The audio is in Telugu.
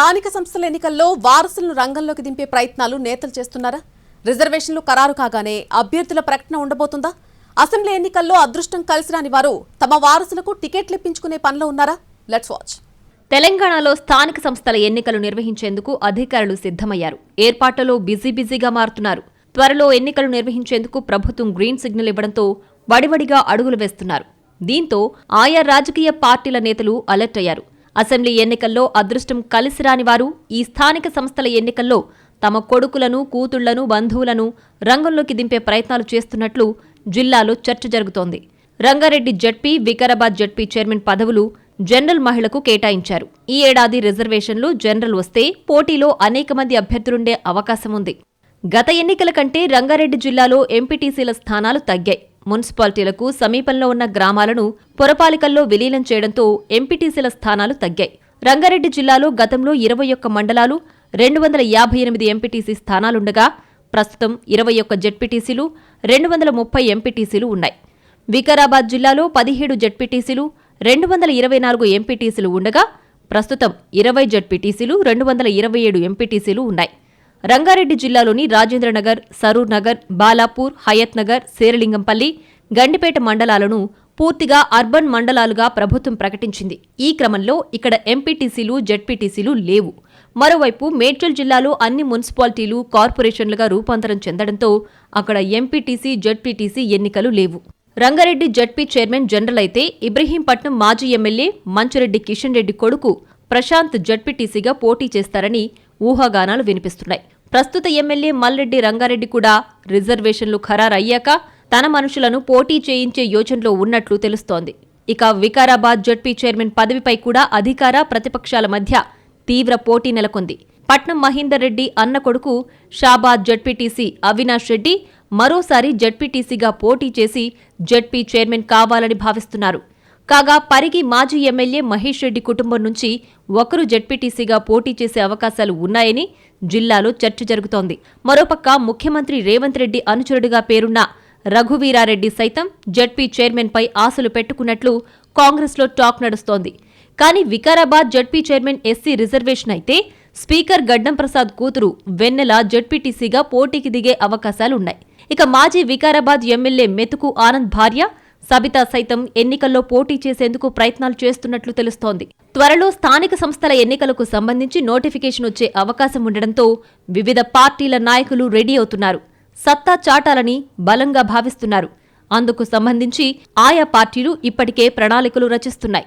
స్థానిక సంస్థల ఎన్నికల్లో వారసులను రంగంలోకి దింపే ప్రయత్నాలు నేతలు చేస్తున్నారా? రిజర్వేషన్లు ఖరారు కాగానే అభ్యర్థుల ప్రకటన ఉండబోతుందా? అసెంబ్లీ ఎన్నికల్లో అదృష్టం కలిసి రాని వారు తమ వారసులకు టికెట్లు ఇప్పించుకునే పనిలో ఉన్నారా? లెట్స్ వాచ్ తెలంగాణలో స్థానిక సంస్థల ఎన్నికలు నిర్వహించేందుకు అధికారులు సిద్ధమయ్యారు. ఏర్పాట్లలో బిజీ బిజీగా మారుతున్నారు. త్వరలో ఎన్నికలు నిర్వహించేందుకు ప్రభుత్వం గ్రీన్ సిగ్నల్ ఇవ్వడంతో వడివడిగా అడుగులు వేస్తున్నారు. దీంతో ఆయా రాజకీయ పార్టీల నేతలు అలర్ట్ అయ్యారు. అసెంబ్లీ ఎన్నికల్లో అదృష్టం కలిసి రాని వారు ఈ స్థానిక సంస్థల ఎన్నికల్లో తమ కొడుకులను కూతుళ్ళను బంధువులను రంగంలోకి దింపే ప్రయత్నాలు చేస్తున్నట్లు జిల్లాలో చర్చ జరుగుతోంది. Rangareddy ZP Vikarabad ZP chairman పదవులు జనరల్ మహిళకు కేటాయించారు. ఈ ఏడాది రిజర్వేషన్లు జనరల్ వస్తే పోటీలో అనేక మంది అభ్యర్థులుండే అవకాశం ఉంది గత ఎన్నికల కంటే రంగారెడ్డి జిల్లాలో ఎంపీటీసీల స్థానాలు తగ్గాయి. మున్సిపాలిటీలకు సమీపంలో ఉన్న గ్రామాలను పురపాలికల్లో విలీనం చేయడంతో ఎంపీటీసీల స్థానాలు తగ్గాయి. రంగారెడ్డి జిల్లాలో గతంలో ఇరవై ఒక్క మండలాలు రెండు వందల యాభై ఎనిమిది ఎంపీటీసీ స్థానాలుండగా ప్రస్తుతం ఇరవై ఒక్క జెడ్పీటీసీలు రెండు వందల ముప్పై ఎంపీటీసీలు ఉన్నాయి. వికారాబాద్ జిల్లాలో పదిహేడు జెడ్పీటీసీలు రెండు వందల ఇరవై నాలుగు ఎంపీటీసీలు ఉండగా ప్రస్తుతం ఇరవై జెడ్పీటీసీలు రెండు వందల ఇరవై ఏడు ఎంపీటీసీలు ఉన్నాయి. రంగారెడ్డి జిల్లాలోని రాజేంద్రనగర్ సరూర్ నగర్ బాలాపూర్ హయత్ నగర్ శేరలింగంపల్లి గండిపేట మండలాలను పూర్తిగా అర్బన్ మండలాలుగా ప్రభుత్వం ప్రకటించింది. ఈ క్రమంలో ఇక్కడ ఎంపీటీసీలు జెడ్పీటీసీలు లేవు. మరోవైపు మేడ్చల్ జిల్లాలో అన్ని మున్సిపాలిటీలు కార్పొరేషన్లుగా రూపాంతరం చెందడంతో అక్కడ ఎంపీటీసీ జెడ్పీటీసీ ఎన్నికలు లేవు. రంగారెడ్డి జడ్పీ చైర్మన్ జనరల్ అయితే ఇబ్రహీంపట్నం మాజీ ఎమ్మెల్యే మంచిరెడ్డి కిషన్ రెడ్డి కొడుకు ప్రశాంత్ జడ్పీటీసీగా పోటీ చేస్తారని ఊహాగానాలు వినిపిస్తున్నాయి. ప్రస్తుత ఎమ్మెల్యే మల్రెడ్డి రంగారెడ్డి కూడా రిజర్వేషన్లు ఖరారయ్యాక తన మనుషులను పోటీ చేయించే యోచనలో ఉన్నట్లు తెలుస్తోంది. ఇక వికారాబాద్ జడ్పీ చైర్మన్ పదవిపై కూడా అధికార ప్రతిపక్షాల మధ్య తీవ్ర పోటీ నెలకొంది. పట్నం మహేందర్ రెడ్డి అన్న కొడుకు షాబాద్ జడ్పీటీసీ అవినాష్ రెడ్డి మరోసారి జడ్పీటీసీగా పోటీ చేసి జడ్పీ చైర్మన్ కావాలని భావిస్తున్నారు. కాగా పరిగి మాజీ ఎమ్మెల్యే మహేష్ రెడ్డి కుటుంబం నుంచి ఒకరు జడ్పీటీసీగా పోటీ చేసే అవకాశాలు ఉన్నాయని జిల్లాలో చర్చ జరుగుతోంది. మరోపక్క ముఖ్యమంత్రి రేవంత్ రెడ్డి అనుచరుడిగా పేరున్న రఘువీరారెడ్డి సైతం జడ్పీ చైర్మన్పై ఆశలు పెట్టుకున్నట్లు కాంగ్రెస్లో టాక్ నడుస్తోంది. కానీ Vikarabad ZP chairman SC reservation అయితే స్పీకర్ గడ్డం ప్రసాద్ కూతురు వెన్నెల జడ్పీటీసీగా పోటీకి దిగే అవకాశాలున్నాయి. ఇక మాజీ వికారాబాద్ ఎమ్మెల్యే మెతుకు ఆనంద్ భార్య సబితా సైతం ఎన్నికల్లో పోటీ చేసేందుకు ప్రయత్నాలు చేస్తున్నట్లు తెలుస్తోంది. త్వరలో స్థానిక సంస్థల ఎన్నికలకు సంబంధించి నోటిఫికేషన్ వచ్చే అవకాశం ఉండడంతో వివిధ పార్టీల నాయకులు రెడీ అవుతున్నారు. సత్తా చాటాలని బలంగా భావిస్తున్నారు. అందుకు సంబంధించి ఆయా పార్టీలు ఇప్పటికే ప్రణాళికలు రచిస్తున్నాయి.